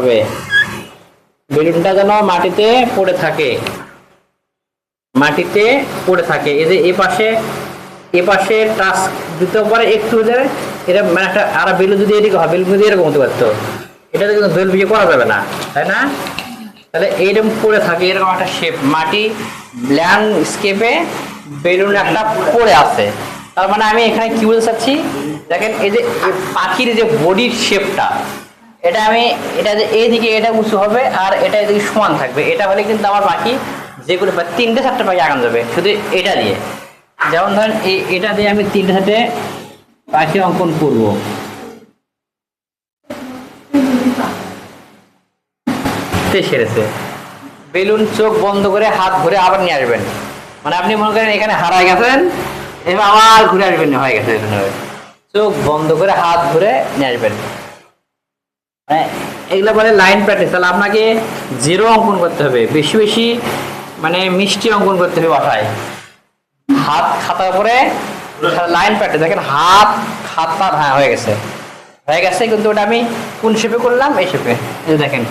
হবে। বেলুনটা যেন মাটিতে পড়ে থাকে। মাটিতে পড়ে থাকে। এই যে এ পাশে এ পাশে টাচ দিতে পারে একটু হলে এটা মানে একটা আর বেলুন যদি এদিকে হয়, বেলুন যদি এরকম হতে পারতো। এটা কিন্তু বেলুন দিয়ে করা যাবে না, তাই না? তাহলে এইরকম পড়ে থাকে, এরকম একটা শেপ মাটি ল্যান্ডস্কেপে বেলুন একটা পড়ে আছে। তার মানে আমি এখানে কি বলতে চাচ্ছি? দেখেন এই যে পাখির যে বডির শেপটা এটা আমি, এটা এইদিকে এটা উঁচু হবে আর এটা এদিকে সমান থাকবে। এটা হলে কিন্তু আমার পাখি যেগুলো তিনটে চারটে পাখি আগানো যাবে, শুধু এটা দিয়ে। যেমন ধরেন এটা দিয়ে আমি তিনটে চারটে পাখি অঙ্কন করব। সেরেছে। বেলুন চোখ বন্ধ করে হাত ঘুরে আবার নিয়ে আসবেন। মানে আপনি মনে করেন এখানে হারায় গেছেন, এবার আবার ঘুরে আসবেন, হয়ে গেছে চোখ বন্ধ করে হাত ঘুরে নিয়ে আসবেন। এগুলো বলে লাইন প্র্যাকটিস তাহলে আপনাকে জিরো অঙ্কন করতে হবে। বেশি বেশি মানে মিষ্টি অঙ্কন করতে হবে বাসায় হাত খাতার উপরে লাইন প্র্যাকটিস দেখেন হাত খাতা হ্যাঁ হয়ে গেছে। হয়ে গেছে, কিন্তু ওটা আমি কোন শেপে করলাম? এই শেপে দেখেন।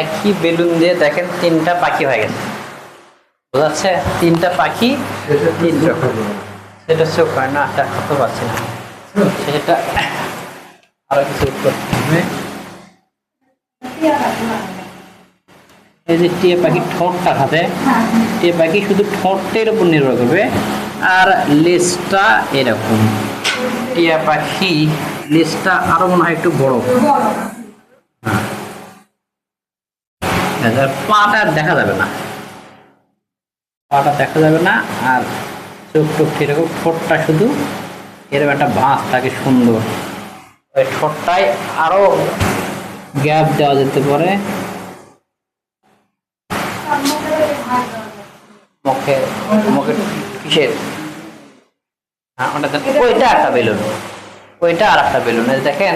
একই বেলুন দিয়ে দেখেন তিনটা পাখি হয়ে গেছে। বোঝা যাচ্ছে তিনটা পাখি তিন রকম সেটা চোখ হয় না একটা করতে পারছি না। সেটা আরও কিছু হবে এই যে টিয়া পাখি ঠোঁটটা খাতে টিয়া পাখি শুধু ঠোঁটটার উপর নির্ভর করবে আর লেজটা এরকম। টিয়া পাখি লেজটা আরও মনে হয় একটু বড়। পাটা আর দেখা যাবে না। পাটা দেখা যাবে না, আর চোখ টোক এরকম ঠোঁটটা শুধু এরকম একটা ভাঁজ থাকে সুন্দর। ওই ঠোঁটটায় আরও গ্যাপ দেওয়া যেতে পারে। মুখে মুখে কিসের? হ্যাঁ ওইটা একটা বেলুন। ওইটা আর একটা বেলুন দেখেন